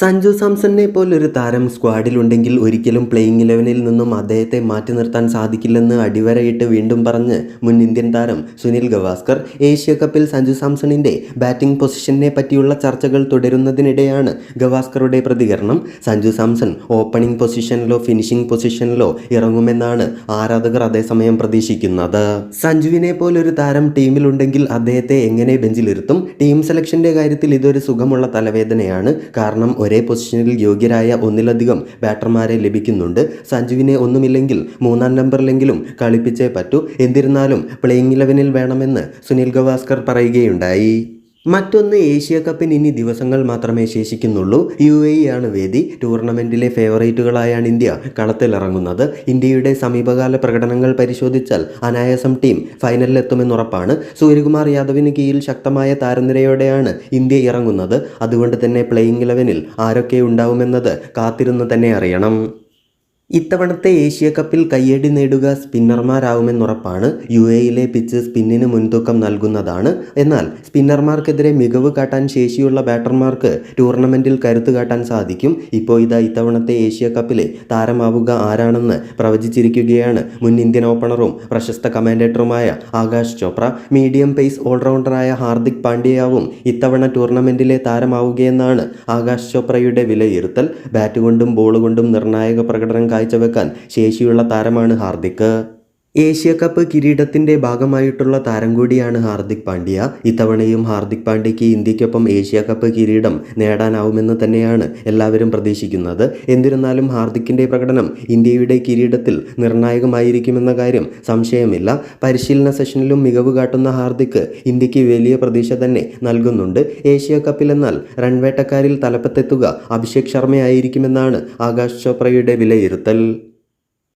സഞ്ജു സാംസണിനെ പോലൊരു താരം സ്ക്വാഡിലുണ്ടെങ്കിൽ ഒരിക്കലും പ്ലേയിങ് ഇലവനിൽ നിന്നും അദ്ദേഹത്തെ മാറ്റി നിർത്താൻ സാധിക്കില്ലെന്ന് അടിവരയിട്ട് വീണ്ടും പറഞ്ഞ് മുൻ ഇന്ത്യൻ താരം സുനിൽ ഗവാസ്കർ ഏഷ്യ കപ്പിൽ സഞ്ജു സാംസണിന്റെ ബാറ്റിംഗ് പൊസിഷനെ പറ്റിയുള്ള ചർച്ചകൾ തുടരുന്നതിനിടെയാണ് ഗവാസ്കറുടെ പ്രതികരണം. സഞ്ജു സാംസൺ ഓപ്പണിംഗ് പൊസിഷനിലോ ഫിനിഷിംഗ് പൊസിഷനിലോ ഇറങ്ങുമെന്നാണ് ആരാധകർ അതേസമയം പ്രതീക്ഷിക്കുന്നത്. സഞ്ജുവിനെ പോലൊരു താരം ടീമിലുണ്ടെങ്കിൽ അദ്ദേഹത്തെ എങ്ങനെ ബെഞ്ചിലിരുത്തും? ടീം സെലക്ഷന്റെ കാര്യത്തിൽ ഇതൊരു സുഖമുള്ള തലവേദനയാണ്. കാരണം ഒരേ പൊസിഷനിൽ യോഗ്യരായ ഒന്നിലധികം ബാറ്റർമാരെ ലഭിക്കുന്നുണ്ട്. സഞ്ജുവിനെ ഒന്നുമില്ലെങ്കിൽ മൂന്നാം നമ്പറിലെങ്കിലും കളിപ്പിച്ചേ പറ്റൂ. എന്നിരുന്നാലും പ്ലേയിങ് ഇലവനിൽ വേണമെന്ന് സുനിൽ ഗവാസ്കർ പറയുകയുണ്ടായി. മറ്റൊന്ന് ഏഷ്യ കപ്പിന് ഇനി ദിവസങ്ങൾ മാത്രമേ ശേഷിക്കുന്നുള്ളൂ. യു എ ആണ് വേദി. ടൂർണമെന്റിലെ ഫേവറേറ്റുകളായാണ് ഇന്ത്യ. കളത്തിലിറങ്ങുന്നത്. ഇന്ത്യയുടെ സമീപകാല പ്രകടനങ്ങൾ പരിശോധിച്ചാൽ അനായാസം ടീം ഫൈനലിലെത്തുമെന്നുറപ്പാണ് സൂര്യകുമാർ യാദവിന് കീഴിൽ ശക്തമായ താരനിരയോടെയാണ് ഇന്ത്യ ഇറങ്ങുന്നത്. അതുകൊണ്ട് തന്നെ പ്ലേയിങ് ഇലവനിൽ ആരൊക്കെ ഉണ്ടാവുമെന്നത് കാത്തിരുന്ന് തന്നെ അറിയണം. ഇത്തവണത്തെ ഏഷ്യ കപ്പിൽ കയ്യടി നേടുക സ്പിന്നർമാരാവുമെന്നുറപ്പാണ് യു എയിലെ പിച്ച് സ്പിന്നിന് മുൻതൂക്കം നൽകുന്നതാണ്. എന്നാൽ സ്പിന്നർമാർക്കെതിരെ മികവ് കാട്ടാൻ ശേഷിയുള്ള ബാറ്റർമാർക്ക് ടൂർണമെന്റിൽ കരുത്ത് കാട്ടാൻ സാധിക്കും. ഇപ്പോൾ ഇതാ ഇത്തവണത്തെ ഏഷ്യ കപ്പിലെ താരമാവുക ആരാണെന്ന് പ്രവചിച്ചിരിക്കുകയാണ് മുൻ ഇന്ത്യൻ ഓപ്പണറും പ്രശസ്ത കമാൻഡേറ്ററുമായ ആകാശ് ചോപ്ര. മീഡിയം പേസ് ഓൾറൗണ്ടറായ ഹാർദിക് പാണ്ഡ്യയാവും ഇത്തവണ ടൂർണമെന്റിലെ താരമാവുകയെന്നാണ് ആകാശ് ചോപ്രയുടെ വിലയിരുത്തൽ. ബാറ്റ് കൊണ്ടും ബോൾ കൊണ്ടും നിർണായക പ്രകടനം കാഴ്ചവെക്കാൻ ശേഷിയുള്ള താരമാണ് ഹാർദിക്. ഏഷ്യ കപ്പ് കിരീടത്തിന്റെ ഭാഗമായിട്ടുള്ള താരം കൂടിയാണ് ഹാർദിക് പാണ്ഡ്യ. ഇത്തവണയും ഹാർദിക് പാണ്ഡ്യയ്ക്ക് ഇന്ത്യക്കൊപ്പം ഏഷ്യ കപ്പ് കിരീടം നേടാനാവുമെന്ന് തന്നെയാണ് എല്ലാവരും പ്രതീക്ഷിക്കുന്നത്. എന്നിരുന്നാലും ഹാർദിക്കിന്റെ പ്രകടനം ഇന്ത്യയുടെ കിരീടത്തിൽ നിർണായകമായിരിക്കുമെന്ന കാര്യം സംശയമില്ല. പരിശീലന സെഷനിലും മികവ് കാട്ടുന്ന ഹാർദിക് ഇന്ത്യയ്ക്ക് വലിയ പ്രതീക്ഷ തന്നെ നൽകുന്നുണ്ട്. ഏഷ്യ കപ്പിലെന്നാൽ റൺവേട്ടക്കാരിൽ തലപ്പത്തെത്തുക അഭിഷേക് ശർമ്മയായിരിക്കുമെന്നാണ് ആകാശ് ചോപ്രയുടെ വിലയിരുത്തൽ.